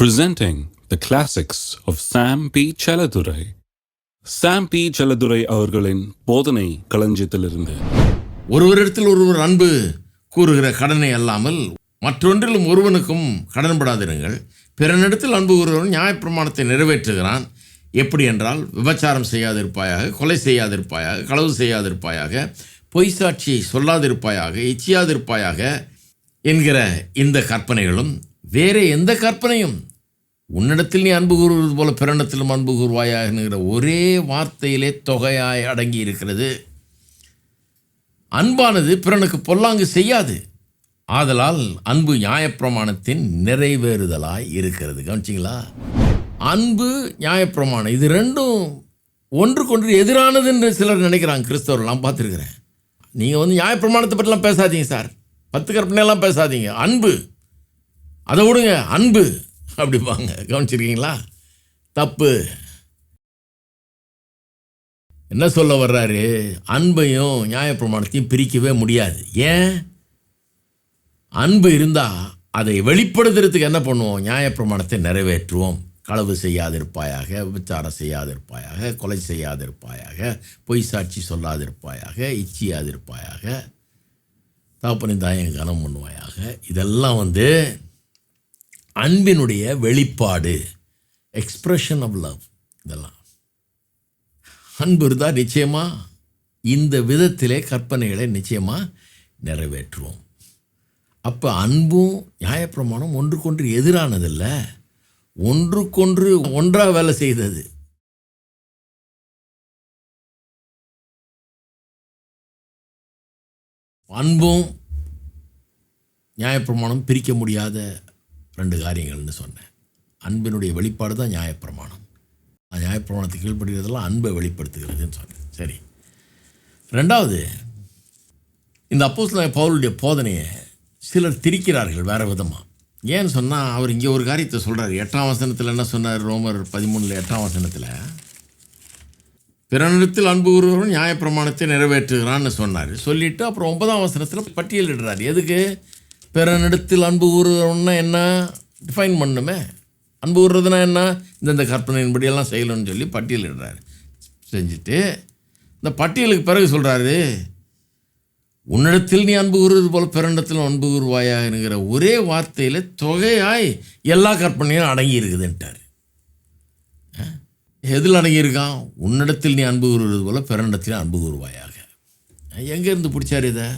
presenting the classics of Sam P. Chaladurai. Sam P Chelladurai அவர்களின் போதனை களஞ்சியத்திலிருந்து ஒருவரிடத்தில் ஒருவர் அன்பு கூறுகிற கடனை அல்லாமல் மற்றொன்றிலும் ஒருவனுக்கும் கடன்படாதிருங்கள் பிறனிடத்தில் அன்பு கூறுகிறவன் நியாயப்பிரமாணத்தை நிறைவேற்றுகிறான் எப்படி என்றால் விபச்சாரம் செய்யாதிருப்பாயாக கொலை செய்யாதிருப்பாயாக களவு செய்யாதிருப்பாயாக பொய் சாட்சியை சொல்லாதிருப்பாயாக இச்சியாதிருப்பாயாக என்கிற இந்த கற்பனைகளும் வேறு எந்த கற்பனையும் உன்னிடத்தில் நீ அன்பு கூறுவது போல பிறனிடத்திலும் அன்பு கூறுவாயாக என்கிற ஒரே வார்த்தையிலே தொகையாய் அடங்கி இருக்கிறது அன்பானது பிறனுக்கு பொல்லாங்கு செய்யாது. ஆதலால் அன்பு நியாயப்பிரமாணத்தின் நிறைவேறுதலாய் இருக்கிறது. கவனிச்சிங்களா? அன்பு நியாயப்பிரமாணம் இது ரெண்டும் ஒன்றுக்கொன்று எதிரானது என்று சிலர் நினைக்கிறாங்க. கிறிஸ்தவர்கள் நான் நீங்கள் வந்து நியாயப்பிரமாணத்தை பற்றிலாம் பேசாதீங்க சார். பத்து கற்பனையெல்லாம் பேசாதீங்க. அன்பு. அதை விடுங்க. அன்பு. அப்படிப்பாங்க கவனிச்சிருக்கீங்களா? தப்பு. என்ன சொல்ல வர்றாரு? அன்பையும் நியாயப்பிரமாணத்தையும் பிரிக்கவே முடியாது. ஏன்? அன்பு இருந்தால் அதை வெளிப்படுத்துறதுக்கு என்ன பண்ணுவோம்? நியாயப்பிரமாணத்தை நிறைவேற்றுவோம். களவு செய்யாதிருப்பாயாக விபச்சாரம் செய்யாதிருப்பாயாக கொலை செய்யாதிருப்பாயாக பொய் சாட்சி சொல்லாதிருப்பாயாக இச்சியாதிருப்பாயாக தாப்பனி தாயம் கனம் பண்ணுவாயாக. இதெல்லாம் வந்து அன்பினுடைய வெளிப்பாடு எக்ஸ்ப்ரெஷன் ஆஃப் லவ் இதெல்லாம். அன்பு இருந்தால் நிச்சயமாக இந்த விதத்திலே கற்பனைகளை நிச்சயமாக நிறைவேற்றுவோம். அப்போ அன்பும் நியாயப்பிரமாணம் ஒன்றுக்கொன்று எதிரானதில்லை ஒன்றுக்கொன்று ஒன்றாக வேலை செய்தது. அன்பும் நியாயப்பிரமாணம் பிரிக்க முடியாத ரெண்டு காரியங்கள்னு சொன்னேன். அன்பினுடைய வெளிப்பாடு தான் நியாயப்பிரமாணம். அந்த நியாயப்பிரமாணத்தை கீழ்ப்படுகிறதெல்லாம் அன்பை வெளிப்படுத்துகிறதுன்னு சொன்னேன். சரி. ரெண்டாவது இந்த அப்போஸ்ல பவுலுடைய போதனையை சிலர் திரிக்கிறார்கள் வேறு விதமாக ஏன்னு சொன்னால் அவர் இங்கே ஒரு காரியத்தை சொல்கிறார் எட்டாம் வசனத்தில் என்ன சொன்னார்? ரோமர் பதிமூணில் எட்டாம் வசனத்தில் பிறனிடத்தில் அன்பு கூறுவரும் நியாயப்பிரமாணத்தை நிறைவேற்றுகிறான்னு சொன்னார். சொல்லிவிட்டு அப்புறம் ஒன்பதாம் வசனத்தில் பட்டியலிடுறார். எதுக்கு? பிறனிடத்தில் அன்பு கூறுகிறவன்னா என்ன? டிஃபைன் பண்ணுமே. அன்பு விடுறதுனா என்ன? இந்தந்த கற்பனையின்படியெல்லாம் செய்யணும்னு சொல்லி பட்டியலிடுறாரு செஞ்சுட்டு இந்த பட்டியலுக்கு பிறகு சொல்கிறாரு உன்னிடத்தில் நீ அன்பு கூறுவது போல் பிறனிடத்தில் அன்பு கூறுவாயாங்கிற ஒரே வார்த்தையில் தொகையாய் எல்லா கற்பனையும் அடங்கி இருக்குதுன்ட்டார். எதில் அடங்கியிருக்கான்? உன்னிடத்தில் நீ அன்பு கூறுவது போல் பிறனிடத்தில் அன்பு கூறுவாயாக. எங்கேருந்து பிடிச்சார் இதை?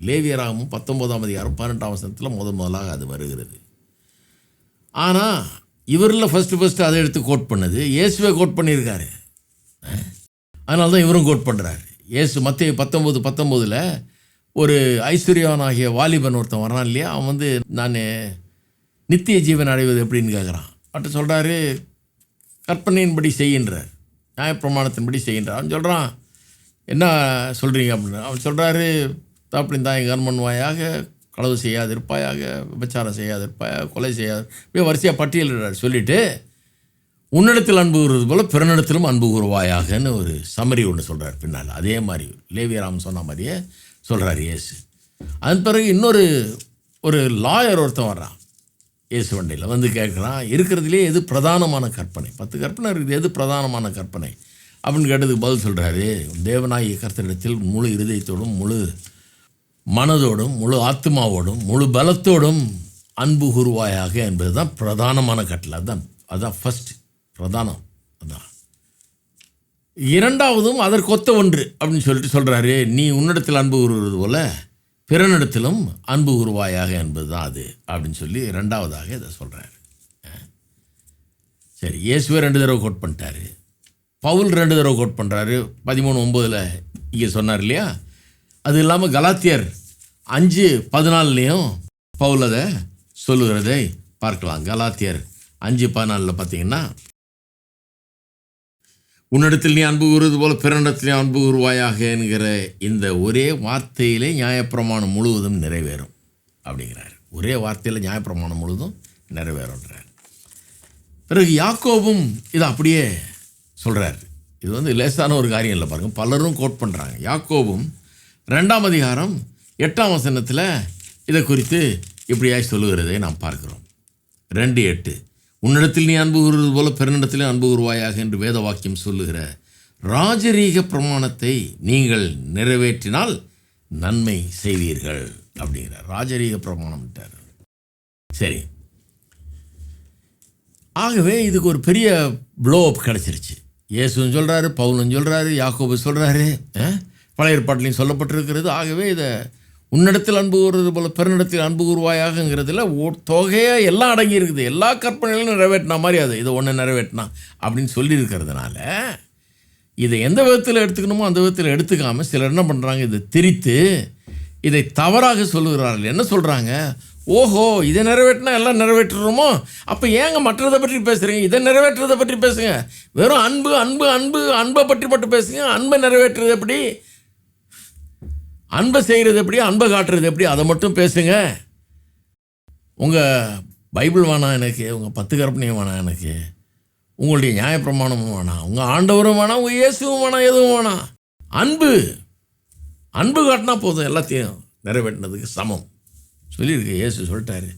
லேவியராகவும் பத்தொம்போதாம் அதிகாரம் பன்னெண்டாம் வசனத்தில் முத முதலாக அது வருகிறது. ஆனால் இவரில் ஃபஸ்ட்டு ஃபஸ்ட்டு அதை எடுத்து கோட் பண்ணது. இயேசுவை கோட் பண்ணியிருக்காரு. அதனால தான் இவரும் கோட் பண்ணுறாரு இயேசு மத்திய பத்தொம்போது பத்தொம்போதில் ஒரு ஐஸ்வர்யவனாகிய வாலிபன் ஒருத்தன் வரான் இல்லையா? அவன் வந்து நான் நித்திய ஜீவன் அடைவது எப்படின்னு கேட்குறான் அவட்ட சொல்கிறாரு கற்பனையின்படி செய்கின்றார் நியாயப்பிரமாணத்தின்படி செய்கின்றார் அவன் சொல்கிறான் என்ன சொல்கிறீங்க அப்படின்னு. அவன் சொல்கிறாரு தாப்படின் தாய் கர்மன்வாயாக களவு செய்யாதிருப்பாயாக விபச்சாரம் செய்யாதிருப்பாயாக கொலை செய்யாது இப்படியே வரிசையாக பட்டியலிடுறார். சொல்லிவிட்டு உன்னிடத்தில் அன்பு கூறுவது போல் பிறனிடத்திலும் அன்பு கூறுவாயாகன்னு ஒரு சமரி ஒன்று சொல்கிறார் பின்னால். அதே மாதிரி லேவியராம் சொன்ன மாதிரியே சொல்கிறார் இயேசு. அதன் பிறகு இன்னொரு ஒரு லாயர் ஒருத்தன் வர்றான். இயேசு வண்டியில் வந்து கேட்குறான் இருக்கிறதுலே எது பிரதானமான கற்பனை? பத்து கற்பனை இருக்குது எது பிரதானமான கற்பனை? அப்படின்னு கேட்டதுக்கு பதில் சொல்கிறாரு தேவநாயகி கர்த்தரிடத்தில் முழு இருதயத்தோடும் முழு மனதோடும் முழு ஆத்மாவோடும் முழு பலத்தோடும் அன்பு கூறுவாயாக என்பது தான் பிரதானமான கட்டளை. அதுதான் அதுதான் ஃபஸ்ட் பிரதானம். அதான். இரண்டாவதும் அதற்கொத்த ஒன்று அப்படின்னு சொல்லிட்டு சொல்கிறாரு நீ உன்னிடத்தில் அன்பு கூறுவது போல பிறனிடத்திலும் அன்பு உருவாயாக என்பது தான் அது அப்படின்னு சொல்லி ரெண்டாவதாக இதை சொல்கிறாரு சரி இயேசுவே ரெண்டு தடவை கோட் பண்ணிட்டாரு. பவுல் ரெண்டு தடவை கோட் பண்ணுறாரு பதிமூணு ஒம்போதில் இங்கே சொன்னார் இல்லையா? அது இல்லாமல் கலாத்தியர் அஞ்சு பதினாலுலேயும் பவுலதை சொல்லுகிறதை பார்க்கலாம். கலாத்தியர் அஞ்சு பதினாலில் பார்த்தீங்கன்னா உன்னிடத்தில் நீ அன்பு கூறுவது போல பிறனிடத்தில் நீ அன்பு கூறுவாயாக என்கிற இந்த ஒரே வார்த்தையிலே நியாயப்பிரமாணம் முழுவதும் நிறைவேறும் அப்படிங்கிறார். ஒரே வார்த்தையில் நியாயப்பிரமாணம் முழுவதும் நிறைவேறும்ன்றார். பிறகு யாக்கோபும் இதை அப்படியே சொல்கிறார் இது வந்து லேசான ஒரு காரியம் இல்லை பாருங்கள் பலரும் கோட் பண்ணுறாங்க யாக்கோபும் ரெண்டாம் அதிகாரம் எட்டாம் வசனத்தில் இதை குறித்து இப்படியாய் சொல்லுகிறதை நாம் பார்க்கிறோம். ரெண்டு எட்டு. உன்னிடத்தில் நீ அன்பு கூறுவது போல பெருநிடத்திலே அன்பு கூறுவாயாக என்று வேத வாக்கியம் சொல்லுகிற ராஜரீக பிரமாணத்தை நீங்கள் நிறைவேற்றினால் நன்மை செய்வீர்கள் அப்படிங்கிறார். ராஜரீக பிரமாணம்ட்டார் சரி. ஆகவே இதுக்கு ஒரு பெரிய ப்ளோ அப் கிடச்சிருச்சு. இயேசுன்னு சொல்கிறாரு பவுலும் சொல்கிறாரு யாக்கோபு சொல்கிறாரு பழைய ஏற்பாட்டிலையும் சொல்லப்பட்டிருக்கிறது. ஆகவே இதை உன்னிடத்தில் அன்பு கூறுவது போல பெருநிடத்தில் அன்பு கூறுவாயாகங்கிறதுல ஒ- தொகையாக எல்லாம் அடங்கி இருக்குது. எல்லா கற்பனைகளும் நிறைவேற்றினா மாதிரி அது. இதை ஒன்று நிறைவேற்றினா அப்படின்னு சொல்லியிருக்கிறதுனால இதை எந்த விதத்தில் எடுத்துக்கணுமோ அந்த விதத்தில் எடுத்துக்காமல் சிலர் என்ன பண்ணுறாங்க இதை திரித்து இதை தவறாக சொல்லுகிறார்கள். என்ன சொல்கிறாங்க ஓஹோ இதை நிறைவேற்றினா எல்லாம் நிறைவேற்றுறோமோ? அப்போ ஏங்க மற்றதை பற்றி பேசுகிறீங்க இதை நிறைவேற்றுறதை பற்றி பேசுங்க. வெறும் அன்பு அன்பு அன்பு அன்பை பற்றி மட்டும் பேசுங்க. அன்பை நிறைவேற்றுறது எப்படி? அன்பை செய்கிறது எப்படி? அன்பை காட்டுறது எப்படி? அதை மட்டும் பேசுங்க. உங்கள் பைபிள் வேணாம் எனக்கு. உங்கள் பத்து கற்பனையும் வேணாம் எனக்கு. உங்களுடைய நியாயப்பிரமாணமும் வேணாம். உங்கள் ஆண்டவரும் வேணாம். உங்கள் இயேசுவும் வேணாம். எதுவும் வேணாம். அன்பு. அன்பு காட்டினா போதும். எல்லாத்தையும் நிறைவேற்றினதுக்கு சமம். சொல்லியிருக்கு. இயேசு சொல்லிட்டாரு.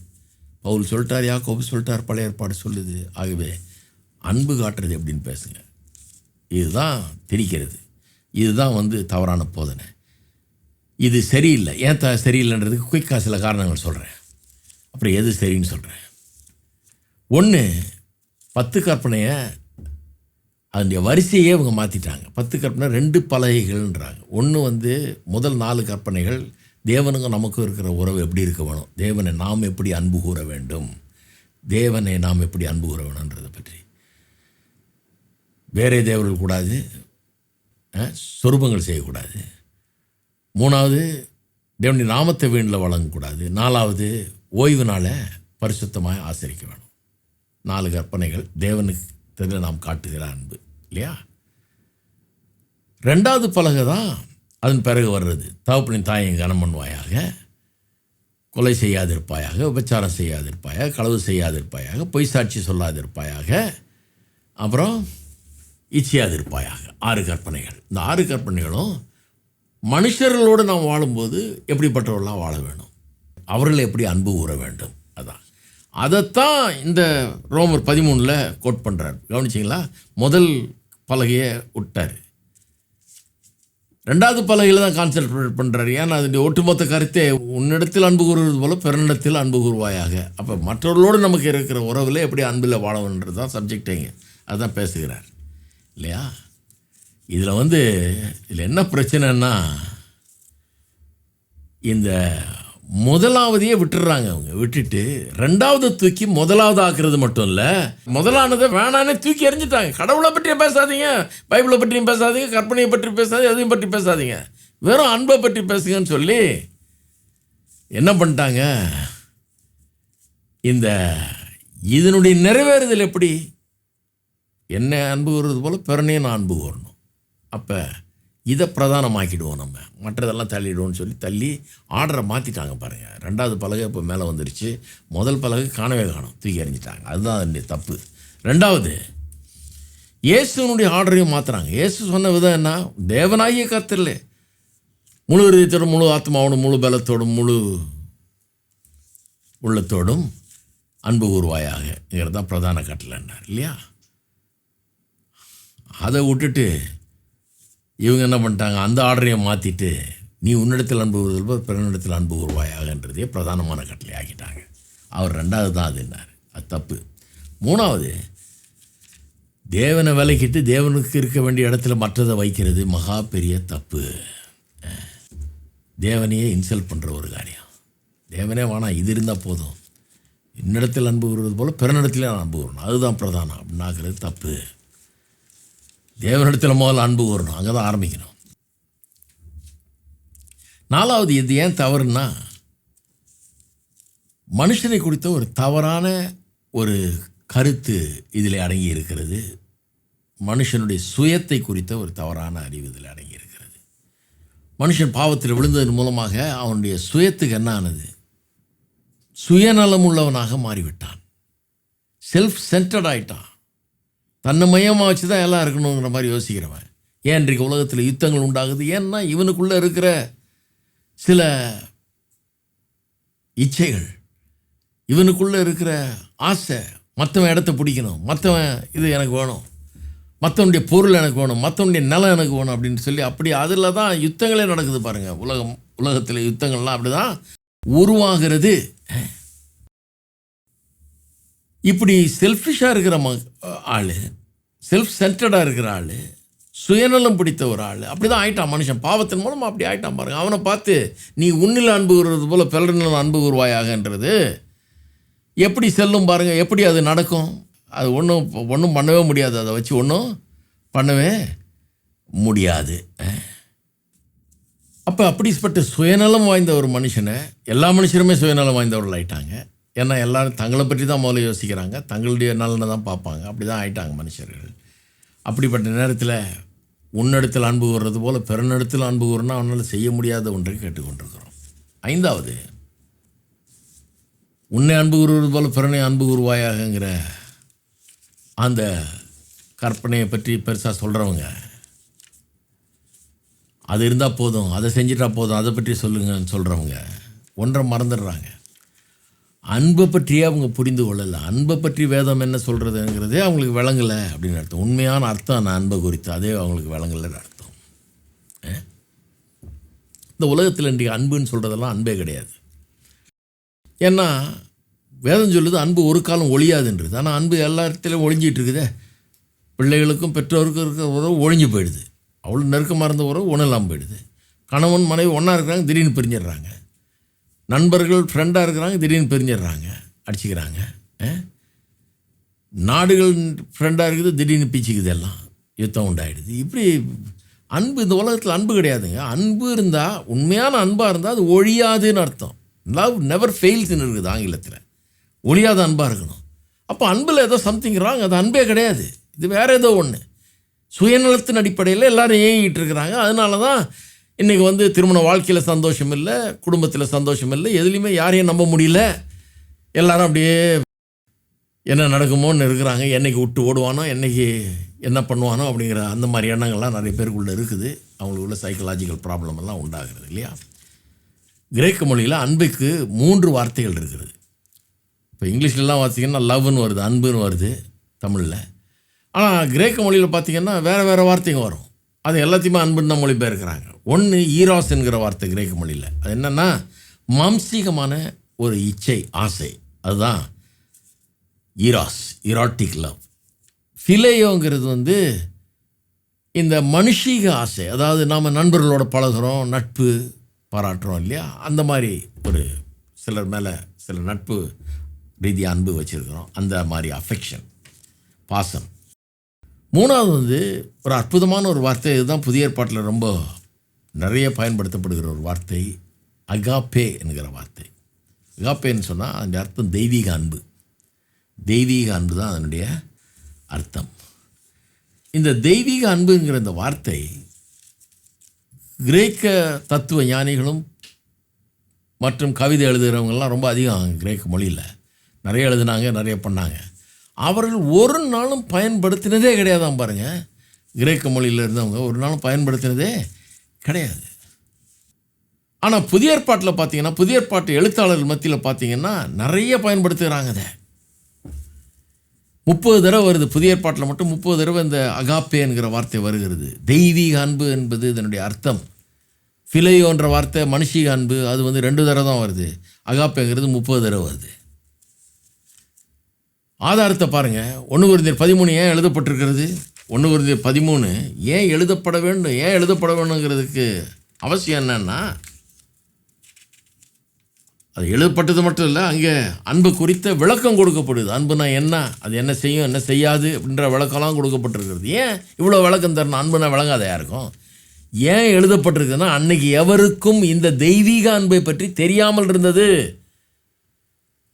பவுல் சொல்லிட்டார். யாக்கோபு சொல்லிட்டார். பழைய ஏற்பாடு சொல்லுது. ஆகவே அன்பு காட்டுறது எப்படின்னு பேசுங்க. இதுதான் திரிக்கிறது இதுதான் வந்து தவறான போதனை. இது சரியில்லை. ஏன் த சரியில்லைன்றதுக்கு குயிக்காக சில காரணங்கள் சொல்கிறேன் அப்புறம் எது சரின்னு சொல்கிறேன் ஒன்று பத்து கற்பனையை அதனுடைய வரிசையே இவங்க மாற்றிட்டாங்க பத்து கற்பனை ரெண்டு பலகைகள்ன்றாங்க. ஒன்று வந்து முதல் நாலு கற்பனைகள் தேவனுக்கும் நமக்கும் இருக்கிற உறவு எப்படி இருக்க வேணும்? தேவனை நாம் எப்படி அன்பு கூற வேண்டும்? தேவனை நாம் எப்படி அன்பு கூற வேணுன்றதை பற்றி. வேறே தேவர்கள் கூடாது. அஹ், சொரூபங்கள் செய்யக்கூடாது. மூணாவது தேவனுடைய நாமத்தை வீணில் வழங்கக்கூடாது. நாலாவது ஓய்வு நாளை பரிசுத்தமாக ஆசரிக்க வேணும். நாலு கற்பனைகள் தேவனுக்கு தெரியல நாம் காட்டுகிற அன்பு இல்லையா? ரெண்டாவது பலகை தான் அதன் பிறகு வர்றது. தகப்பனின் தாயை கனம் பண்ணுவாயாக கொலை செய்யாதிருப்பாயாக விபச்சாரம் செய்யாதிருப்பாயாக களவு செய்யாதிருப்பாயாக பொய் சாட்சி சொல்லாதிருப்பாயாக அப்புறம் இச்சையாதிருப்பாயாக. ஆறு கற்பனைகள். இந்த ஆறு கற்பனைகளும் மனுஷர்களோடு நாம் வாழும்போது எப்படிப்பட்டவர்களாக வாழ வேணும் அவர்களை எப்படி அன்பு கூற வேண்டும்? அதான். அதைத்தான் இந்த ரோமர் பதிமூணில் கோட் பண்ணுறார் கவனிச்சிங்களா? முதல் பலகையை விட்டார் ரெண்டாவது பலகையில் தான் கான்சென்ட்ரேட் பண்ணுறாரு ஏன்னா அதனுடைய ஒட்டுமொத்த கருத்தே உன்னிடத்தில் அன்பு கூறுவது போல பிறனிடத்தில் அன்பு கூறுவாயாக. அப்போ மற்றவர்களோடு நமக்கு இருக்கிற உறவில் எப்படி அன்பில் வாழணுன்றது தான் சப்ஜெக்டேங்க அதுதான் பேசுகிறார். இல்லையா? இதில் வந்து இதில் என்ன பிரச்சனைன்னா இந்த முதலாவதையே விட்டுடுறாங்க அவங்க. விட்டுட்டு ரெண்டாவது தூக்கி முதலாவது ஆக்குறது மட்டும் இல்லை முதலானதை வேணானே தூக்கி எறிஞ்சிட்டாங்க. கடவுளை பற்றியும் பேசாதீங்க பைபிளை பற்றியும் பேசாதீங்க கற்பனையை பற்றி பேசாதீங்க எதையும் பற்றி பேசாதீங்க. வெறும் அன்பை பற்றி பேசுங்கன்னு சொல்லி என்ன பண்ணிட்டாங்க? இந்த இதனுடைய நிறைவேறுதல் எப்படி? என்ன அன்பு கூறுறது போல் பிறனையும் நான் அன்பு கூறணும். அப்போ இதை பிரதானமாக்கிடுவோம் நம்ம. மற்றதெல்லாம் தள்ளிடுவோம்னு சொல்லி தள்ளி ஆர்டரை மாற்றிட்டாங்க பாருங்கள் ரெண்டாவது பலகை இப்போ மேலே வந்துருச்சு. முதல் பலகை காணவே காணும். தூக்கி எறிஞ்சிட்டாங்க. அதுதான் அதனுடைய தப்பு. ரெண்டாவது இயேசுனுடைய ஆர்டரையும் மாற்றுறாங்க இயேசு சொன்ன விதம் என்ன? தேவனாகிய கத்திரல முழு இதயத்தோடும் முழு ஆத்மாவோடும் முழு பலத்தோடும் முழு உள்ளத்தோடும் அன்பு கூறுவாயாகங்கிறது தான் பிரதான கட்டளைன்னார். இல்லையா? அதை விட்டுட்டு இவங்க என்ன பண்ணிட்டாங்க? அந்த ஆர்டரையும் மாற்றிட்டு நீ உன்னிடத்தில் அன்பு கூறுதல் போல் பிறனிடத்தில் அன்பு கூறுவாயாகன்றதே பிரதானமான கட்டளை ஆக்கிட்டாங்க. அவர் ரெண்டாவது தான் அது என்னார்? அது தப்பு. மூணாவது தேவனை விலகிட்டு தேவனுக்கு இருக்க வேண்டிய இடத்துல மற்றதை வைக்கிறது மகா பெரிய தப்பு. தேவனையே இன்சல்ட் பண்ணுற ஒரு காரியம். தேவனே வேணாம் இது இருந்தால் போதும். இன்னிடத்தில் அன்பு கூறுவது போல் பிறனிடத்திலே அன்பு கூறணும் அதுதான் பிரதானம். அப்படின்னாக்கிறது தப்பு. தேவனிடத்தில் முதல்ல அன்பு கூறணும் அங்கே தான் ஆரம்பிக்கணும். நாலாவது இது ஏன் தவறுன்னா மனுஷனை குறித்த ஒரு தவறான ஒரு கருத்து இதில் அடங்கி இருக்கிறது மனுஷனுடைய சுயத்தை குறித்த ஒரு தவறான அறிவு இதில் அடங்கி இருக்கிறது மனுஷன் பாவத்தில் விழுந்ததன் மூலமாக அவனுடைய சுயத்துக்கு என்ன ஆனது சுயநலம் உள்ளவனாக மாறிவிட்டான். செல்ஃப் சென்டர்ட் ஆயிட்டான். தன்னை மையமாக வச்சு தான் எல்லாம் இருக்கணுங்கிற மாதிரி யோசிக்கிறவன். ஏன் இன்றைக்கு உலகத்தில் யுத்தங்கள் உண்டாகுது? ஏன்னா இவனுக்குள்ளே இருக்கிற சில இச்சைகள் இவனுக்குள்ளே இருக்கிற ஆசை மற்றவன் இடத்த பிடிக்கணும் மற்றவன் இது எனக்கு வேணும் மற்றவனுடைய பொருள் எனக்கு வேணும் மற்றவனுடைய நிலம் எனக்கு வேணும் அப்படின்னு சொல்லி அப்படி அதில் தான் யுத்தங்களே நடக்குது பாருங்கள் உலகம் உலகத்தில் யுத்தங்கள்லாம் அப்படி தான் உருவாகிறது. இப்படி செல்ஃபிஷாக இருக்கிற ம ஆள் செல்ஃப் சென்டர்டாக இருக்கிற ஆள் சுயநலம் பிடித்த ஒரு ஆள் அப்படி தான் ஆயிட்டான் மனுஷன். பாவத்தின் மூலமாக அப்படி ஆயிட்டான் பாருங்க. அவனை பார்த்து நீ உன்னில் அன்பு கூறுறது போல் பிறரில் அன்பு கூறுவாயாகன்றது எப்படி செல்லும் பாருங்கள் எப்படி அது நடக்கும்? அது ஒன்றும் ஒன்றும் பண்ணவே முடியாது. அதை வச்சு ஒன்றும் பண்ணவே முடியாது. அப்போ அப்படிப்பட்ட சுயநலம் வாய்ந்த ஒரு மனுஷனை எல்லா மனுஷருமே சுயநலம் வாய்ந்தவர்கள் ஆயிட்டாங்க ஏன்னா எல்லாரும் தங்களை பற்றி தான் முதல்ல யோசிக்கிறாங்க. தங்களுடைய நலனை தான் பார்ப்பாங்க. அப்படி தான் ஆயிட்டாங்க மனுஷர்கள். அப்படிப்பட்ட நேரத்தில் உன்னிடத்தில் அன்பு கூறுறது போல் பிறனிடத்தில் அன்பு கூறுனா அவனால் செய்ய முடியாத ஒன்றை கேட்டுக்கொண்டிருக்கிறோம். ஐந்தாவது உன்னை அன்பு கூறுவது போல பிறனை அன்பு கூறுவாயாகங்கிற அந்த கற்பனையை பற்றி பெருசாக சொல்கிறவங்க அது இருந்தால் போதும் அதை செஞ்சிட்டா போதும் அதை பற்றி சொல்லுங்கன்னு சொல்கிறவங்க ஒன்றை மறந்துடுறாங்க. அன்பை பற்றியே அவங்க புரிந்து கொள்ளலை. அன்பை பற்றி வேதம் என்ன சொல்கிறதுங்கிறதே அவங்களுக்கு விளங்கலை அப்படின்னு அர்த்தம். உண்மையான அர்த்தம் நான் அன்பை குறித்து. அதே அவங்களுக்கு விளங்கலைன்னு அர்த்தம். இந்த உலகத்தில் இன்றைக்கு அன்புன்னு சொல்கிறதெல்லாம் அன்பே கிடையாது. ஏன்னா வேதம் சொல்லுது அன்பு ஒரு காலம் ஒழியாதுன்றது. ஆனால் அன்பு எல்லா இடத்துலையும் ஒழிஞ்சிட்டு இருக்குதே. பிள்ளைகளுக்கும் பெற்றோருக்கும் இருக்கிற உறவு ஒழிஞ்சு போயிடுது. அவ்வளோ நெருக்கமாக இருந்த உறவு ஒன்றும் போயிடுது. கணவன் மனைவி ஒன்றா இருக்கிறாங்க திடீர்னு பிரிஞ்சிடுறாங்க. நண்பர்கள் ஃப்ரெண்டாக இருக்கிறாங்க திடீர்னு பிரிஞ்சிடுறாங்க அடிச்சுக்கிறாங்க நாடுகள் ஃப்ரெண்டாக இருக்குது திடீர்னு பிச்சுக்குது எல்லாம் யுத்தம் உண்டாயிடுது. இப்படி அன்பு இந்த உலகத்தில் அன்பு கிடையாதுங்க. அன்பு இருந்தால் உண்மையான அன்பாக இருந்தால் அது ஒழியாதுன்னு அர்த்தம். லவ் நெவர் ஃபெயில்ஸ்ன்னு இருக்குது ஆங்கிலத்தில். ஒழியாத அன்பாக இருக்கணும். அப்போ அன்பில் ஏதோ சம்திங் ராங் அது அன்பே கிடையாது. இது வேறு ஏதோ ஒன்று சுயநலத்தின் அடிப்படையில் எல்லோரும் ஏங்கிட்டு இருக்கிறாங்க. அதனால தான் இன்றைக்கி வந்து திருமண வாழ்க்கையில் சந்தோஷம் இல்லை குடும்பத்தில் சந்தோஷம் இல்லை எதுலேயுமே யாரையும் நம்ப முடியல. எல்லாரும் அப்படியே என்ன நடக்குமோன்னு இருக்கிறாங்க. என்னைக்கு விட்டு ஓடுவானோ என்னைக்கு என்ன பண்ணுவானோ அப்படிங்கிற அந்த மாதிரி எண்ணங்கள்லாம் நிறைய பேருக்குள்ளே இருக்குது. அவங்களுக்குள்ள சைக்கலாஜிக்கல் ப்ராப்ளம் எல்லாம் உண்டாகிறது இல்லையா? கிரேக்க மொழியில் அன்புக்கு மூன்று வார்த்தைகள் இருக்கிறது இப்போ இங்கிலீஷ்லலாம் பார்த்தீங்கன்னா லவ்னு வருது அன்புன்னு வருது தமிழில். ஆனால் கிரேக்க மொழியில் பார்த்தீங்கன்னா வேறு வேறு வார்த்தைங்க வரும். அது எல்லாத்தையுமே அன்புன்னு தான் மொழிபெயர்க்கிறாங்க. ஒன்று ஈராஸ் என்கிற வார்த்தை கிரேக்க மொழியில். அது என்னென்னா மாம்சீகமான ஒரு இச்சை ஆசை. அதுதான் ஈராஸ் ஈராட்டிக் லவ். ஃபிலேயோங்கிறது வந்து இந்த மனுஷீக ஆசை. அதாவது நாம் நண்பர்களோட பழகுறோம் நட்பு பாராட்டுறோம் இல்லையா? அந்த மாதிரி ஒரு சிலர் மேலே சில நட்பு ரீதியாக அன்பு வச்சுருக்கிறோம். அந்த மாதிரி அஃபெக்ஷன் பாசம். மூணாவது வந்து ஒரு அற்புதமான ஒரு வார்த்தை. இதுதான் புதிய ஏற்பாட்டில் ரொம்ப நிறைய பயன்படுத்தப்படுகிற ஒரு வார்த்தை. அகாப்பே என்கிற வார்த்தை. அகாப்பேன்னு சொன்னால் அதனுடைய அர்த்தம் தெய்வீக அன்பு. தெய்வீக அன்பு தான் அதனுடைய அர்த்தம். இந்த தெய்வீக அன்புங்கிற இந்த வார்த்தை கிரேக்க தத்துவ ஞானிகளும் மற்றும் கவிதை எழுதுகிறவங்கெல்லாம் ரொம்ப அதிகம் கிரேக்க மொழியில். நிறைய எழுதுனாங்க நிறைய பண்ணாங்க. அவர்கள் ஒரு நாளும் பயன்படுத்தினதே கிடையாதான் பாருங்கள் கிரேக்க மொழியில் இருந்தவங்க ஒரு நாளும் பயன்படுத்தினதே கிடையாது. ஆனால் புதிய ஏற்பாட்டில் பார்த்தீங்கன்னா புதிய ஏற்பாட்டு எழுத்தாளர்கள் மத்தியில் பார்த்தீங்கன்னா நிறைய பயன்படுத்துகிறாங்க அதை முப்பது தடவை வருது புதிய ஏற்பாட்டில் மட்டும் முப்பது தடவை இந்த அகாப்பே என்கிற வார்த்தை வருகிறது. தெய்வீக அன்பு என்பது இதனுடைய அர்த்தம். ஃபிலையோன்ற வார்த்தை மனுஷிக அன்பு அது வந்து ரெண்டு தடவை தான் வருது. அகாப்பேங்கிறது முப்பது தடவை வருது. ஆதாரத்தை பாருங்கள் ஒன்று குருந்தியர் பதிமூணு ஏன் எழுதப்பட்டிருக்கிறது? ஒன்று குருந்தியர் பதிமூணு ஏன் எழுதப்பட வேண்டும்? ஏன் எழுதப்பட வேணுங்கிறதுக்கு அவசியம் என்னன்னா அது எழுதப்பட்டது மட்டும் இல்லை அங்கே அன்பு குறித்த விளக்கம் கொடுக்கப்படுது. அன்புனா என்ன? அது என்ன செய்யும்? என்ன செய்யாது? அப்படின்ற விளக்கம்லாம் கொடுக்கப்பட்டிருக்கிறது. ஏன் இவ்வளோ விளக்கம் தரணும்? அன்புனா விளங்காத யாருக்கும் ஏன் எழுதப்பட்டிருக்குன்னா அன்னைக்கு எவருக்கும் இந்த தெய்வீக அன்பை பற்றி தெரியாமல் இருந்தது.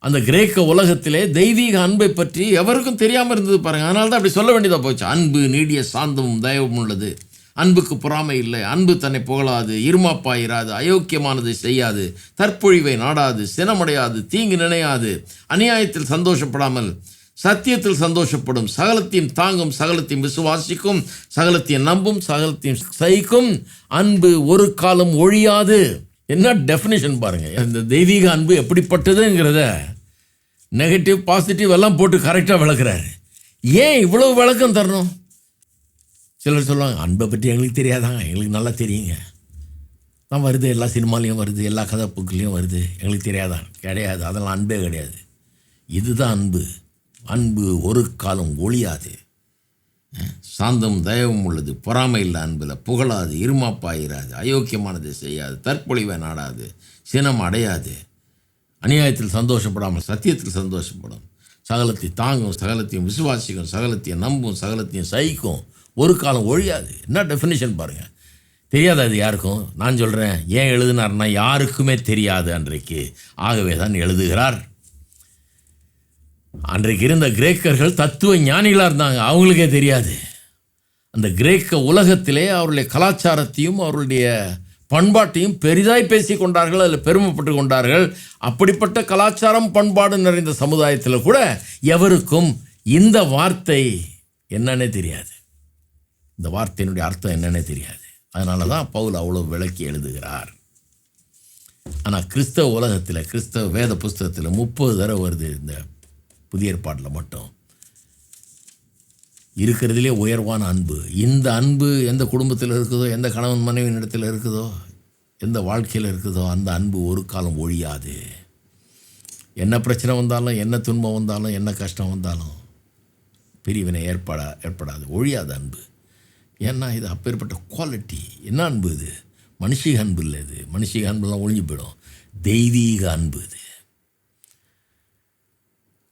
அந்த கிரேக்க உலகத்திலே தெய்வீக அன்பை பற்றி எவருக்கும் தெரியாமல் இருந்தது பாருங்க. அதனால தான் அப்படி சொல்ல வேண்டியதாக போச்சு. அன்பு நீடிய சாந்தமும் தயவும் உள்ளது. அன்புக்கு பொறாமை இல்லை. அன்பு தன்னை புகழாது. இருமாப்பாயிராது அயோக்கியமானதை செய்யாது. தற்பொழிவை நாடாது. சினமடையாது. தீங்கு நினையாது. அநியாயத்தில் சந்தோஷப்படாமல் சத்தியத்தில் சந்தோஷப்படும். சகலத்தையும் தாங்கும் சகலத்தையும் விசுவாசிக்கும் சகலத்தையும் நம்பும் சகலத்தையும் சகிக்கும் அன்பு ஒரு காலம் ஒழியாது. என்ன டெஃபினேஷன் பாருங்கள் இந்த தெய்வீக அன்பு எப்படிப்பட்டதுங்கிறத நெகட்டிவ் பாசிட்டிவ் எல்லாம் போட்டு கரெக்டாக விளக்குறாரு. ஏன் இவ்வளவு விளக்கம் தரணும்? சிலர் சொல்லுவாங்க அன்பை பற்றி எங்களுக்கு தெரியாதாங்க எங்களுக்கு நல்லா தெரியுங்க. தான் வருது எல்லா சினிமாலேயும் வருது எல்லா கதை வருது. எங்களுக்கு தெரியாதான் கிடையாது. அதெல்லாம் அன்பே கிடையாது. இதுதான் அன்பு. அன்பு ஒரு காலம் ஒழியாது. சாந்தம் தயவும் உள்ளது. பொறாமை இல்லை அன்பில். புகழாது இருமாப்பாயிராது. அயோக்கியமானது செய்யாது. தற்பொழிவை நாடாது. சினம் அடையாது. அநியாயத்தில் சந்தோஷப்படாமல் சத்தியத்தில் சந்தோஷப்படும். சகலத்தை தாங்கும் சகலத்தையும் விசுவாசிக்கும் சகலத்தையும் நம்பும் சகலத்தையும் சகிக்கும். ஒரு காலம் ஒழியாது. என்ன டெஃபினேஷன் பாருங்கள் தெரியாது அது யாருக்கும்? நான் சொல்கிறேன் ஏன் எழுதினார்னா யாருக்குமே தெரியாது அன்றைக்கு. ஆகவே தான் எழுதுகிறார். அன்றைக்கு இருந்த கிரேக்கர்கள் தத்துவ ஞானிகளாக இருந்தாங்க. அவங்களுக்கே தெரியாது. அந்த கிரேக்க உலகத்திலே அவருடைய கலாச்சாரத்தையும் அவருடைய பண்பாட்டையும் பெரிதாய் பேசி கொண்டார்கள் அதில் பெருமைப்பட்டு கொண்டார்கள். அப்படிப்பட்ட கலாச்சாரம் பண்பாடு நிறைந்த சமுதாயத்தில் கூட எவருக்கும் இந்த வார்த்தை என்னன்னே தெரியாது. இந்த வார்த்தையினுடைய அர்த்தம் என்னன்னே தெரியாது. அதனால தான் பவுல் அவ்வளோ விளக்கி எழுதுகிறார். ஆனால் கிறிஸ்தவ உலகத்தில் கிறிஸ்தவ வேத புஸ்தகத்தில் முப்பது தடவை வருது இந்த புதிய ஏற்பாட்டில் மட்டும். இருக்கிறதுலே உயர்வான அன்பு. இந்த அன்பு எந்த குடும்பத்தில் இருக்குதோ எந்த கணவன் மனைவியின் இடத்துல இருக்குதோ எந்த வாழ்க்கையில் இருக்குதோ அந்த அன்பு ஒரு காலம் ஒழியாது. என்ன பிரச்சனை வந்தாலும் என்ன துன்பம் வந்தாலும் என்ன கஷ்டம் வந்தாலும் பிரிவினை ஏற்படா ஏற்படாது. ஒழியாது அன்பு. ஏன்னா இது அப்பேற்பட்ட குவாலிட்டி என்ன அன்பு இது? மனுஷிக அன்பு இல்லை இது. மனுஷிக அன்புலாம் ஒழிஞ்சு போயிடும். தெய்வீக அன்பு இது.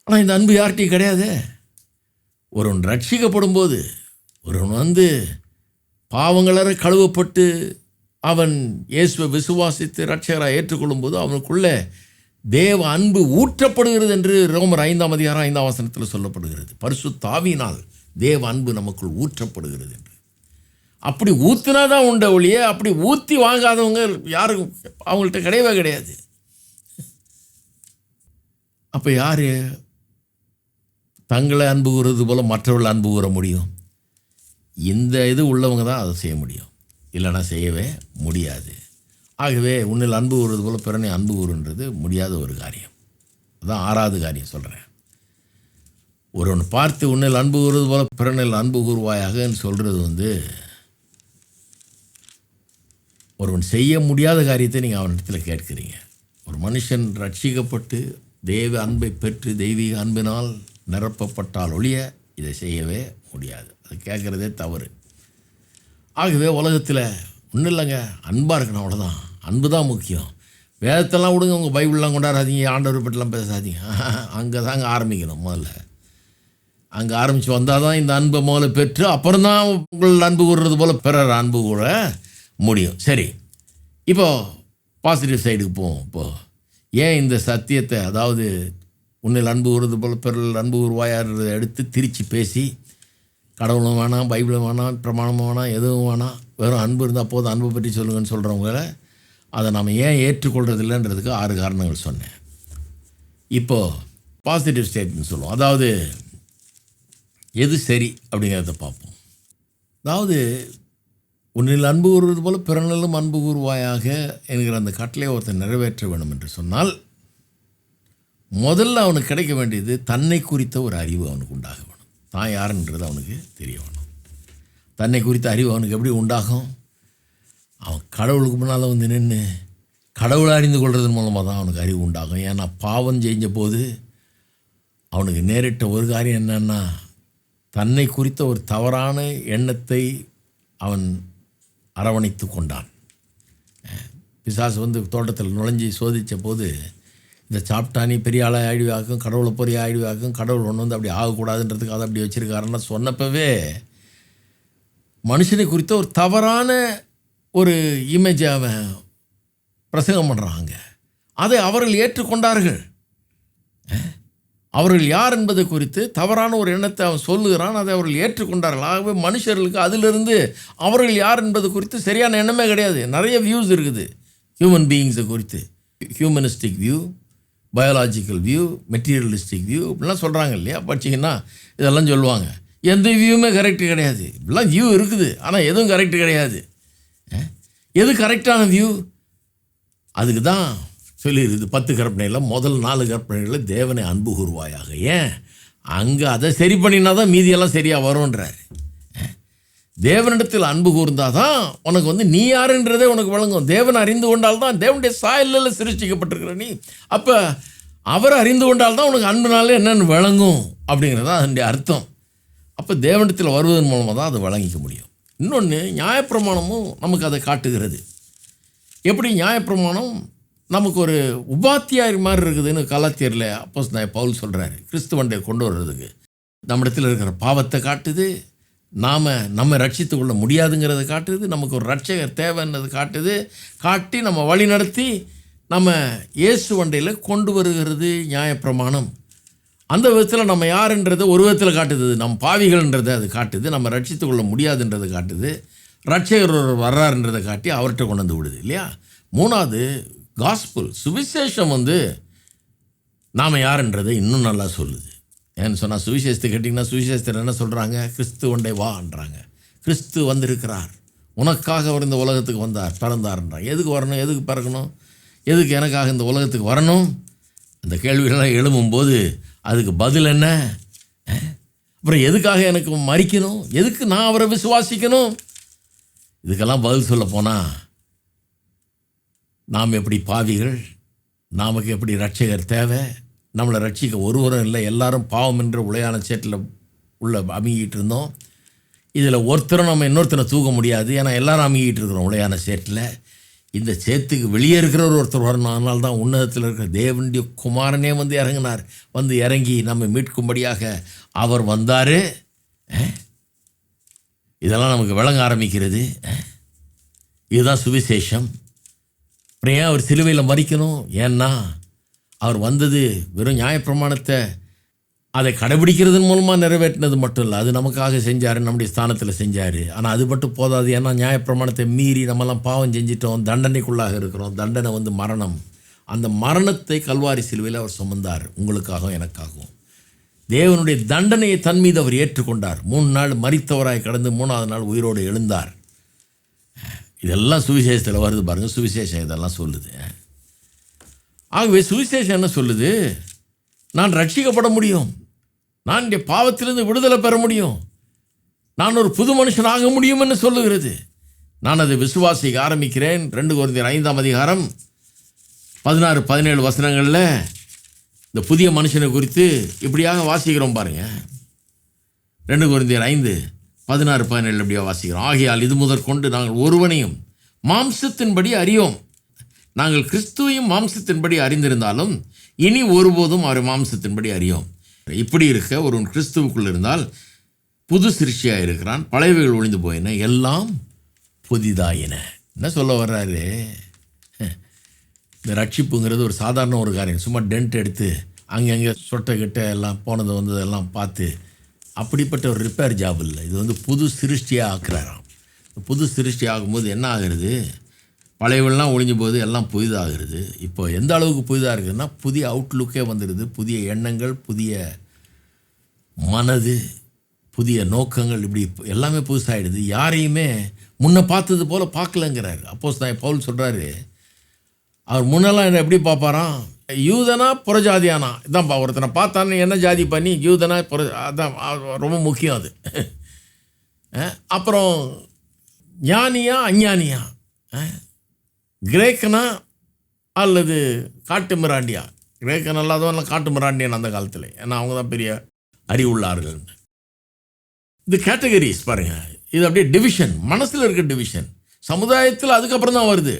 ஆனால் இந்த அன்பு யார்கிட்டையும் கிடையாது. ஒருவன் ரட்சிக்கப்படும் போது ஒருவன் வந்து பாவங்களற கழுவப்பட்டு அவன் இயேசுவை விசுவாசித்து ரட்சகராக ஏற்றுக்கொள்ளும்போது அவனுக்குள்ளே தேவ அன்பு ஊற்றப்படுகிறது என்று ரோமர் ஐந்தாம் அதிகாரம் ஐந்தாம் வசனத்தில் சொல்லப்படுகிறது. பரிசு தாவினால் தேவ அன்பு நமக்குள் ஊற்றப்படுகிறது என்று. அப்படி ஊற்றினா தான் உண்ட ஒழிய அப்படி ஊற்றி வாங்காதவங்க யாரும் அவங்கள்ட்ட கிடையவே கிடையாது. அப்போ யார் தங்களை அன்பு கூறுறது போல் மற்றவர்கள் அன்பு கூற முடியும். இந்த இது உள்ளவங்க தான் அதை செய்ய முடியும். இல்லைன்னா செய்யவே முடியாது. ஆகவே உன்னில் அன்பு கூறுறது போல் பிறனை அன்பு கூறுன்றது முடியாத ஒரு காரியம். அதான் ஆறாவது காரியம் சொல்கிறேன் ஒருவன் பார்த்து உன்னில் அன்பு கூறுவது போல பிறனில் அன்பு கூறுவாயாகன்னு சொல்கிறது வந்து ஒருவன் செய்ய முடியாத காரியத்தை நீங்கள் அவனிடத்தில் கேட்குறீங்க. ஒரு மனுஷன் ரட்சிக்கப்பட்டு தெய்வ அன்பை பெற்று தெய்வீக அன்பினால் நிரப்பப்பட்டால் ஒழிய இதை செய்யவே முடியாது. அது கேட்குறதே தவறு. ஆகவே உலகத்தில் ஒன்றும் இல்லைங்க. அன்பாக இருக்கணும் அவ்வளோதான் அன்பு தான் முக்கியம். வேதத்தெல்லாம் விடுங்க. உங்கள் பைபிள்லாம் கொண்டாடாதீங்க. ஆண்டவர் பற்றிலாம் பேசாதீங்க. அங்கே தாங்க ஆரம்பிக்கணும் முதல்ல. அங்கே ஆரம்பித்து வந்தால் தான் இந்த அன்பை முதல்ல பெற்று அப்புறம் தான் உங்கள் அன்பு கூடுறது போல் பிறர் அன்பு கூட முடியும். சரி. இப்போது பாசிட்டிவ் சைடுக்கு போவோம். இப்போது ஏன் இந்த சத்தியத்தை அதாவது உன்னில் அன்பு கூறுவது போல் பிறல் அன்பு கூறுவாயான்றதை எடுத்து திரித்து பேசி கடவுளும் வேணாம் பைபிளும் வேணாம் பிரமாணமும் வேணாம் எதுவும் வேணாம் வெறும் அன்பு இருந்தால் போதும் அன்பை பற்றி சொல்லுங்கன்னு சொல்கிறவங்கள அதை நாம் ஏன் ஏற்றுக்கொள்றதில்லைன்றதுக்கு ஆறு காரணங்கள் சொன்னேன். இப்போது பாசிட்டிவ் ஸ்டேட்மெண்ட் சொல்லுவோம். அதாவது எது சரி அப்படிங்கிறத பார்ப்போம். அதாவது உன்னில் அன்பு கூறுவது போல பிறனிலும் அன்பு கூறுவாயாக என்கிற அந்த கட்டளை ஒருத்தன் நிறைவேற்ற வேண்டும் என்று சொன்னால் முதல்ல அவனுக்கு கிடைக்க வேண்டியது தன்னை குறித்த ஒரு அறிவு அவனுக்கு உண்டாக வேணும் தான் யாருன்றது அவனுக்கு தெரிய வேணும். தன்னை குறித்த அறிவு அவனுக்கு எப்படி உண்டாகும்? அவன் கடவுளுக்கு முன்னால் வந்து நின்று கடவுளை அறிந்து கொள்றதன் மூலமாக தான் அவனுக்கு அறிவு உண்டாகும். ஏன்னா பாவம் செஞ்ச போது அவனுக்கு நேரிட்ட ஒரு காரியம் என்னன்னா தன்னை குறித்த ஒரு தவறான எண்ணத்தை அவன் அரவணைத்து கொண்டான். பிசாசு வந்து தோட்டத்தில் நுழைஞ்சி சோதித்த போது இதை சாப்பிட்டா நீ பெரிய ஆளாக ஆயிடுவாக்கும் கடவுளை பெரிய ஆயிடுவாக்கும் கடவுள் ஒன்று வந்து அப்படி ஆகக்கூடாதுன்றதுக்கு அதை அப்படி வச்சுருக்காருன்னா சொன்னப்பவே மனுஷனை குறித்த ஒரு தவறான ஒரு இமேஜை அவன் பிரசங்கம் பண்ணுறாங்க அதை அவர்கள் ஏற்றுக்கொண்டார்கள். அவர்கள் யார் என்பதை குறித்து தவறான ஒரு எண்ணத்தை அவன் சொல்லுகிறான் அதை அவர்கள் ஏற்றுக்கொண்டார்கள். ஆகவே மனுஷர்களுக்கு அதிலிருந்து அவர்கள் யார் என்பது குறித்து சரியான எண்ணமே கிடையாது. நிறைய வியூஸ் இருக்குது. ஹியூமன் பீயிங்ஸை குறித்து. Humanistic view biological view materialistic view இப்படிலாம் சொல்கிறாங்க இல்லையா? படிச்சிங்கன்னா இதெல்லாம் சொல்லுவாங்க. எந்த வியூவுமே கரெக்டு கிடையாது. இப்படிலாம் வியூ இருக்குது ஆனால் எதுவும் கரெக்டு கிடையாது. எது கரெக்டான வியூ அதுக்கு தான் சொல்லியிருக்குது பத்து கற்பனையில் முதல் நாலு கற்பனைகளில் தேவனை அன்பு கூறுவாயாக. ஏன்? அங்கே அதை சரி பண்ணினா தான் மீதியெல்லாம் சரியாக வரும்ன்றார். தேவனிடத்தில் அன்பு கூர்ந்தாதான் உனக்கு வந்து நீ யாருன்றதே உனக்கு வழங்கும். தேவன் அறிந்து கொண்டால் தான் தேவனுடைய சாயலில் சிருஷ்டிக்கப்பட்டிருக்கிற நீ. அப்போ அவர் அறிந்து கொண்டால் தான் உனக்கு அன்புனாலே என்னென்னு விளங்கும் அப்படிங்கிறது தான் அதனுடைய அர்த்தம். அப்போ தேவனிடத்தில் வருவதன் மூலமாக தான் அதை வழங்கிக்க முடியும். இன்னொன்று நியாயப்பிரமாணமும் நமக்கு அதை காட்டுகிறது. எப்படி நியாயப்பிரமாணம்? நமக்கு ஒரு உபாத்தியார் மாதிரி இருக்குதுன்னு கலாத்தியரில் அப்போஸ் நான் பவுல் சொல்கிறாரு கிறிஸ்துவண்டை கொண்டு வர்றதுக்கு. நம்மிடத்தில் இருக்கிற பாவத்தை காட்டுது நாம் நம்ம ரட்சித்து கொள்ள முடியாதுங்கிறத காட்டுது நமக்கு ஒரு ரட்சகர் தேவைன்னது காட்டுது காட்டி நம்ம வழி நடத்தி நம்ம இயேசு வண்டையில் கொண்டு வருகிறது நியாயப்பிரமாணம். அந்த விதத்தில் நம்ம யாருன்றதை ஒரு விதத்தில் காட்டுது. நம்ம பாவிகள்ன்றதை அது காட்டுது நம்ம ரட்சித்து கொள்ள முடியாதுன்றதை காட்டுது ரட்சகர் ஒரு வர்றாருன்றதை காட்டி அவர்கிட்ட கொண்டு வந்து விடுது இல்லையா? மூணாவது காஸ்புல் சுவிசேஷம் வந்து நாம் யாருன்றதை இன்னும் நல்லா சொல்லுது. ஏன்னு சொன்னால் சுவிசேஷத்தை கேட்டிங்கன்னா சுவிசேஷத்தில் என்ன சொல்கிறாங்க கிறிஸ்து ஒண்டை வான்றாங்க கிறிஸ்து வந்திருக்கிறார். உனக்காக அவர் இந்த உலகத்துக்கு வந்தார் பிறந்தார்ன்றாங்க எதுக்கு வரணும்? எதுக்கு பிறக்கணும்? எதுக்கு எனக்காக இந்த உலகத்துக்கு வரணும்? அந்த கேள்விகள்லாம் எழும்பும்போது அதுக்கு பதில் என்ன? அப்புறம் எதுக்காக எனக்கு மறிக்கணும்? எதுக்கு நான் அவரை விசுவாசிக்கணும்? இதுக்கெல்லாம் பதில் சொல்ல போனால் நாம் எப்படி பாவிகள்? நமக்கு எப்படி ரட்சகர் தேவை? நம்மளை ரட்சிக்க ஒருவரும் இல்லை. எல்லாரும் பாவம் என்று உளையான சேற்றில் உள்ள அமுகிட்டு இருந்தோம் இதில் ஒருத்தரும் நம்ம இன்னொருத்தனை தூக்க முடியாது. ஏன்னா எல்லாரும் அமுகிட்டு இருக்கிறோம் உளையான சேற்றில். இந்த சேத்துக்கு வெளியே இருக்கிறவர் ஒருத்தர் வரணும். அதனால தான் உன்னதத்தில் இருக்கிற தேவனுடைய குமாரனே வந்து இறங்கினார். வந்து இறங்கி நம்ம மீட்கும்படியாக அவர் வந்தார். இதெல்லாம் நமக்கு விளங்க ஆரம்பிக்கிறது. இதுதான் சுவிசேஷம். அப்புறம் ஏன் அவர் சிலுவையில் மறிக்கணும். ஏன்னா அவர் வந்தது வெறும் நியாயப்பிரமாணத்தை அதை கடைபிடிக்கிறதன் மூலமாக நிறைவேற்றினது மட்டும் இல்லை. அது நமக்காக செஞ்சார் நம்முடைய ஸ்தானத்தில் செஞ்சார். ஆனால் அது மட்டும் போதாது. ஏன்னா நியாயப்பிரமாணத்தை மீறி நம்மலாம் பாவம் செஞ்சிட்டோம் தண்டனைக்குள்ளாக இருக்கிறோம். தண்டனை வந்து மரணம். அந்த மரணத்தை கல்வாரி சிலுவையில் அவர் சுமந்தார். உங்களுக்காகவும் எனக்காகவும். தேவனுடைய தண்டனையை தன் மீது அவர் ஏற்றுக்கொண்டார். மூணு நாள் மறித்தவராய் கடந்து மூணாவது நாள் உயிரோடு எழுந்தார். இதெல்லாம் சுவிசேஷத்தில் வருது பாருங்கள் சுவிசேஷம் இதெல்லாம் சொல்லுது. ஆகவே சுவிசேஷம் என்ன சொல்லுது? நான் ரட்சிக்கப்பட முடியும். நான் இங்கே பாவத்திலிருந்து விடுதலை பெற முடியும். நான் ஒரு புது மனுஷன் ஆக என்று சொல்லுகிறது. நான் அதை விசுவாசிக்க ஆரம்பிக்கிறேன். ரெண்டு குழந்தையர் ஐந்தாம் அதிகாரம் பதினாறு பதினேழு வசனங்களில் இந்த புதிய மனுஷனை குறித்து இப்படியாக வாசிக்கிறோம் பாருங்கள் ரெண்டு குழந்தையர் ஐந்து பதினாறு பதினேழு இப்படியாக வாசிக்கிறோம். ஆகையால் இது முதற்கொண்டு நாங்கள் ஒருவனையும் மாம்சத்தின்படி அறியோம். நாங்கள் கிறிஸ்துவையும் மாம்சத்தின்படி அறிந்திருந்தாலும் இனி ஒருபோதும் அவர் மாம்சத்தின்படி அறியோம். இப்படி இருக்க ஒருவன் கிறிஸ்துவுக்குள் இருந்தால் புது சிருஷ்டியாக இருக்கிறான் பழையவைகள் ஒழிந்து போயின எல்லாம் புதிதாயின. என்ன சொல்ல வர்றாரு? இந்த ரட்சிப்புங்கிறது ஒரு சாதாரண ஒரு காரியம். சும்மா டென்ட் எடுத்து அங்கங்கே சொட்டை கிட்ட எல்லாம் போனது வந்ததெல்லாம் பார்த்து அப்படிப்பட்ட ஒரு ரிப்பேர் ஜாப் இல்லை. இது வந்து புது சிருஷ்டியாக ஆக்குறாராம். இந்த புது சிருஷ்டி ஆகும்போது என்ன ஆகுறது? பழையவெல்லாம் ஒழிஞ்ச போது எல்லாம் புதிதாகிறது. இப்போ எந்த அளவுக்கு புதிதாக இருக்குதுன்னா புதிய அவுட்லுக்கே வந்துடுது புதிய எண்ணங்கள் புதிய மனது புதிய நோக்கங்கள் இப்படி எல்லாமே புதுசாகிடுது யாரையுமே முன்னே பார்த்தது போல் பார்க்கலங்கிறார். அப்போஸ் நான் பவுல் சொல்கிறாரு அவர் முன்னெல்லாம் என்ன எப்படி பார்ப்பாராம்? யூதனா புறஜாதியானா? இதான்ப்பா ஒருத்தனை பார்த்தான்னு என்ன ஜாதி பண்ணி யூதனா புற அதான் ரொம்ப முக்கியம் அது. அப்புறம் ஞானியா அஞ்ஞானியா? கிரேக்கனா அல்லது காட்டு மிராண்டியா? கிரேக்கன் அல்லாதவன் காட்டு மிராண்டியன் அந்த காலத்தில். ஏன்னா அவங்க தான் பெரிய அறிவுள்ளார்கள். இந்த கேட்டகரிஸ் பாருங்க. இது அப்படியே டிவிஷன் மனசில் இருக்க டிவிஷன் சமுதாயத்தில் அதுக்கப்புறம் தான் வருது.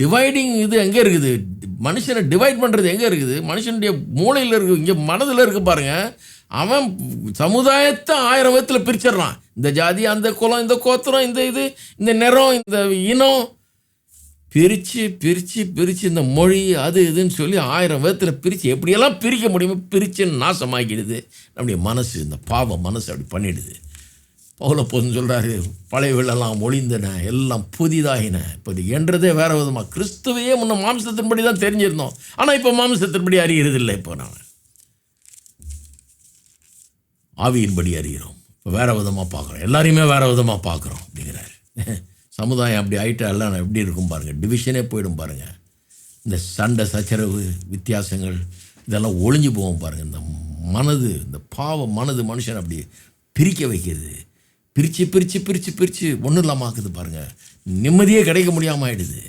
டிவைடிங் இது எங்கே இருக்குது? மனுஷனை டிவைட் பண்ணுறது எங்கே இருக்குது? மனுஷனுடைய மூளையில் இருக்கு இங்கே மனதில் இருக்கு பாருங்க. அவன் சமுதாயத்தை ஆயிரம் விதத்தில் பிரிச்சிடுறான். இந்த ஜாதி அந்த குலம் இந்த கோத்திரம் இந்த இது இந்த நிறம் இந்த இனம் பிரித்து பிரித்து பிரித்து இந்த மொழி அது இதுன்னு சொல்லி ஆயிரம் விதத்தில் பிரித்து எப்படியெல்லாம் பிரிக்க முடியுமோ பிரித்து நாசமாக்கிடுது. நம்முடைய மனசு இந்த பாவம் மனசு அப்படி பண்ணிடுது. பவுல போதும் சொல்கிறாரு பழையவெல்லாம் ஒளிந்தன எல்லாம் புதிதாகின இப்போ இது என்றதே வேற விதமாக கிறிஸ்துவையே முன்ன மாம்சத்தின்படி தான் தெரிஞ்சிருந்தோம். ஆனால் இப்போ மாம்சத்தின்படி அறிகிறது இல்லை இப்போ நான் ஆவியின்படி அறிகிறோம். இப்போ வேற விதமாக பார்க்குறோம். எல்லாரையுமே வேறு விதமாக பார்க்குறோம் அப்படிங்கிறாரு. சமுதாயம் அப்படி ஆயிட்டா எல்லாம் எப்படி இருக்கும் பாருங்கள் டிவிஷனே போயிடும் பாருங்கள் இந்த சண்டை சச்சரவு வித்தியாசங்கள் இதெல்லாம் ஒளிஞ்சு போகும் பாருங்கள் இந்த மனது இந்த பாவ மனது மனுஷன் அப்படி பிரிக்க வைக்கிறது. பிரித்து பிரித்து பிரித்து பிரித்து ஒன்றும் இல்லாமல் ஆக்குது பாருங்கள் நிம்மதியே கிடைக்க முடியாமல் ஆகிடுது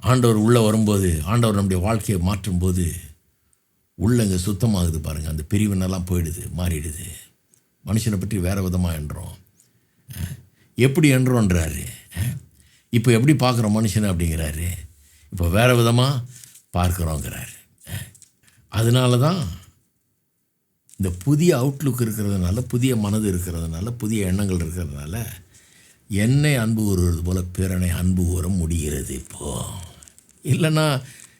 ஆண்டவர் உள்ளே வரும்போது ஆண்டவர் நம்முடைய வாழ்க்கையை மாற்றும்போது உள்ளங்க சுத்தமாகுது பாருங்கள் அந்த பிரிவினெல்லாம் போயிடுது மாறிடுது. மனுஷனை பற்றி வேறு விதமாக என்றோம் எப்படி என்றோன்றாரு. இப்போ எப்படி பார்க்குற மனுஷன் அப்படிங்கிறாரு. இப்போ வேறு விதமாக பார்க்குறோங்கிறாரு. அதனால தான் இந்த புதிய அவுட்லுக் இருக்கிறதுனால புதிய மனது இருக்கிறதுனால புதிய எண்ணங்கள் இருக்கிறதுனால என்னை அன்பு கூறுவது போல் பிறனை அன்பு கூற முடிகிறது இப்போது இல்லைன்னா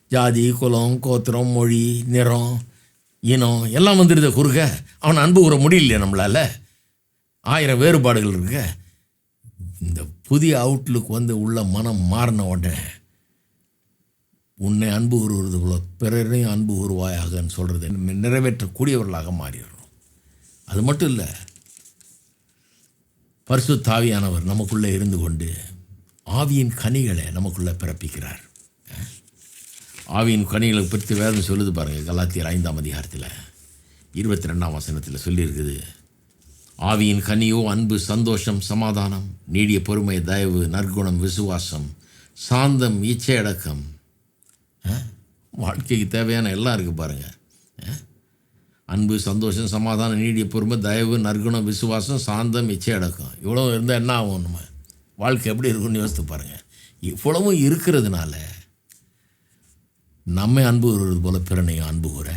ஜாதி குலம் கோத்திரம் மொழி நிறம் இனம் எல்லாம் வந்துடுது குறுக்க அவனை அன்பு கூற முடியலையே நம்மளால். ஆயிரம் வேறுபாடுகள் இருக்க இந்த புதிய அவுட்லுக் வந்து உள்ள மனம் மாறின உடனே உன்னை அன்பு கூறுவது போல பிறரையும் அன்பு கூறுவாயாகன்னு சொல்கிறது நிறைவேற்றக்கூடியவர்களாக மாறிடுறோம். அது மட்டும் இல்லை பரிசு தாவியானவர் நமக்குள்ளே இருந்து கொண்டு ஆவியின் கனிகளை நமக்குள்ளே பிறப்பிக்கிறார். ஆவியின் கனிகளை பற்றி வேதம் சொல்லுது பாருங்கள் கலாத்தியர் ஐந்தாம் அதிகாரத்தில் இருபத்தி ரெண்டாம் வசனத்தில் சொல்லியிருக்குது. ஆவியின் கனியோ அன்பு சந்தோஷம் சமாதானம் நீடிய பொறுமை தயவு நற்குணம் விசுவாசம் சாந்தம் இச்சையடக்கம் வாழ்க்கைக்கு தேவையான எல்லாம் இருக்குது பாருங்கள் அன்பு சந்தோஷம் சமாதானம் நீடிய பொறுமை தயவு நற்குணம் விசுவாசம் சாந்தம் இச்சையடக்கம் இவ்வளோ இருந்தால் என்ன ஆகும் நம்ம? வாழ்க்கை எப்படி இருக்கும்னு யோசித்து பாருங்கள் இவ்வளவும் இருக்கிறதுனால நம்மை அன்பு கூறுவது போல பிறனையும் அன்பு கூற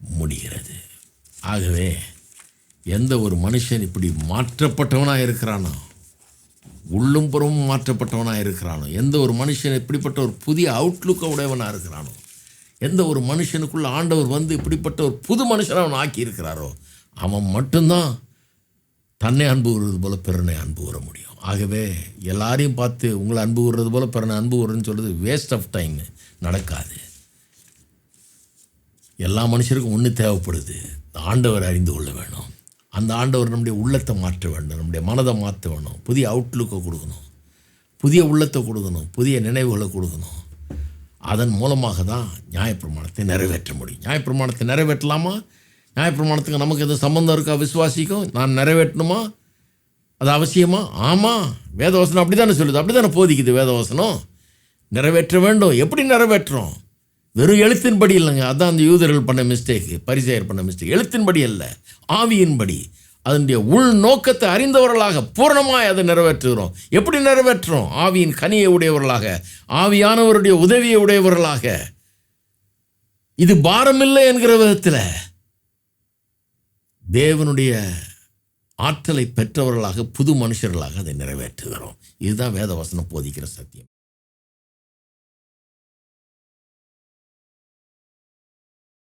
முடிகிறது. ஆகவே எந்த ஒரு மனுஷன் இப்படி மாற்றப்பட்டவனாக இருக்கிறானோ உள்ளும் புறமும் மாற்றப்பட்டவனாக இருக்கிறானோ எந்த ஒரு மனுஷன் இப்படிப்பட்ட ஒரு புதிய அவுட்லுக்கை உடையவனாக இருக்கிறானோ எந்த ஒரு மனுஷனுக்குள்ள ஆண்டவர் வந்து இப்படிப்பட்ட ஒரு புது மனுஷனை அவன் ஆக்கி இருக்கிறாரோ அவன் மட்டும்தான் தன்னை அன்பு கூறுறது போல் பிறனை அன்பு கூற முடியும். ஆகவே எல்லாரையும் பார்த்து உங்களை அன்பு கூறுறது போல் பிறனை அன்பு கூறுன்னு சொல்கிறது வேஸ்ட் ஆஃப் டைம் நடக்காது. எல்லா மனுஷருக்கும் ஒன்று தேவைப்படுது. ஆண்டவர் அறிந்து கொள்ள வேணும். அந்த ஆண்டவர் நம்முடைய உள்ளத்தை மாற்ற வேண்டும் நம்முடைய மனதை மாற்ற வேணும் புதிய அவுட்லுக்கை கொடுக்கணும். புதிய உள்ளத்தை கொடுக்கணும். புதிய நினைவுகளை கொடுக்கணும். அதன் மூலமாக தான் நியாயப்பிரமாணத்தை நிறைவேற்ற முடியும். நியாயப்பிரமாணத்தை நிறைவேற்றலாமா? நியாயப்பிரமாணத்துக்கு நமக்கு எதுவும் சம்மந்தம் இருக்கா? விசுவாசிக்கும் நான் நிறைவேற்றணுமா? அது அவசியமா? ஆமாம் வேதவசனம் அப்படி தானே சொல்லுது. அப்படி தானே போதிக்குது வேதவசனம்? நிறைவேற்ற வேண்டும். எப்படி நிறைவேற்றுறோம் வெறும் எழுத்தின்படி இல்லைங்க. அதான் அந்த யூதர்கள் பண்ண மிஸ்டேக்கு பரிசெயர் பண்ண மிஸ்டேக் எழுத்தின்படி அல்ல ஆவியின்படி. அதனுடைய உள் நோக்கத்தை அறிந்தவர்களாக பூர்ணமாக அதை நிறைவேற்றுகிறோம். எப்படி நிறைவேற்றுறோம் ஆவியின் கனியை உடையவர்களாக ஆவியானவருடைய உதவியை உடையவர்களாக. இது பாரமில்லை என்கிற விதத்தில் தேவனுடைய ஆற்றலை பெற்றவர்களாக புது மனுஷர்களாக அதை நிறைவேற்றுகிறோம். இதுதான் வேதவசனம் போதிக்கிற சத்தியம்.